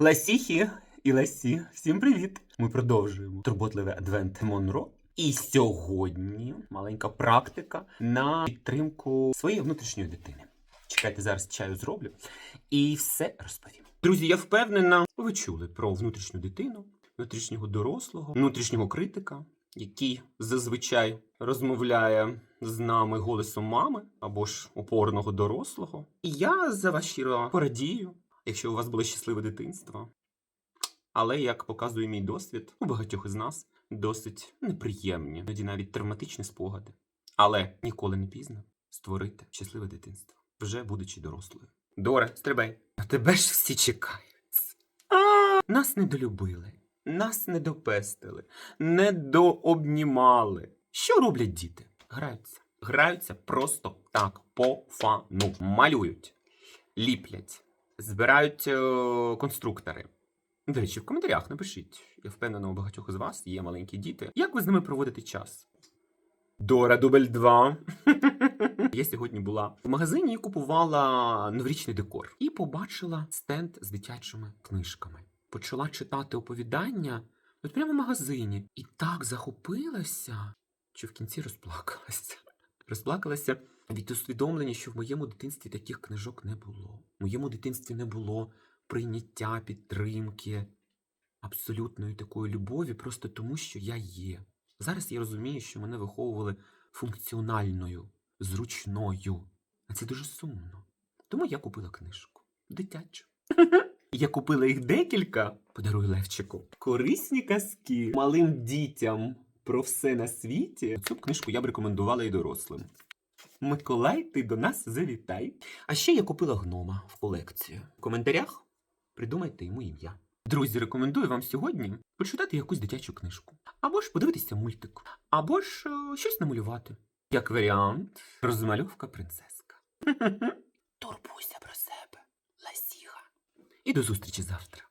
Ласіхі і Ласі, всім привіт! Ми продовжуємо турботливий адвент Монро. І сьогодні маленька практика на підтримку своєї внутрішньої дитини. Чекайте, зараз чаю зроблю і все розповім. Друзі, я впевнена, ви чули про внутрішню дитину, внутрішнього дорослого, внутрішнього критика, який зазвичай розмовляє з нами голосом мами або ж опорного дорослого. І я за вас щиро порадію, якщо у вас було щасливе дитинство. Але, як показує мій досвід, у багатьох із нас досить неприємні, іноді навіть травматичні спогади. Але ніколи не пізно створити щасливе дитинство, вже будучи дорослою. Доре, стрибай. А тебе ж всі чекають. Нас недолюбили, нас не допестили, не дообнімали. Що роблять діти? Граються. Граються просто так, по фану. Малюють, ліплять, збирають е, конструктори. До речі, в коментарях напишіть. Я впевнена, у багатьох із вас є маленькі діти. Як ви з ними проводите час? Дора дубль 2. Я сьогодні була в магазині і купувала новорічний декор. І побачила стенд з дитячими книжками. Почала читати оповідання от прямо в магазині. І так захопилася, що в кінці розплакалася. Розплакалася від усвідомлення, що в моєму дитинстві таких книжок не було. В моєму дитинстві не було прийняття, підтримки, абсолютної такої любові, просто тому, що я є. Зараз я розумію, що мене виховували функціональною, зручною. А це дуже сумно. Тому я купила книжку. Дитячу. Я купила їх декілька, подарую Левчику. Корисні казки малим дітям про все на світі. Цю книжку я б рекомендувала і дорослим. Миколай, ти до нас завітай. А ще я купила гнома в колекцію. В коментарях придумайте йому ім'я. Друзі, рекомендую вам сьогодні почитати якусь дитячу книжку. Або ж подивитися мультик, або ж е, щось намалювати. Як варіант, розмальовка принцеска. Турбуйся про себе, ласіха. І до зустрічі завтра.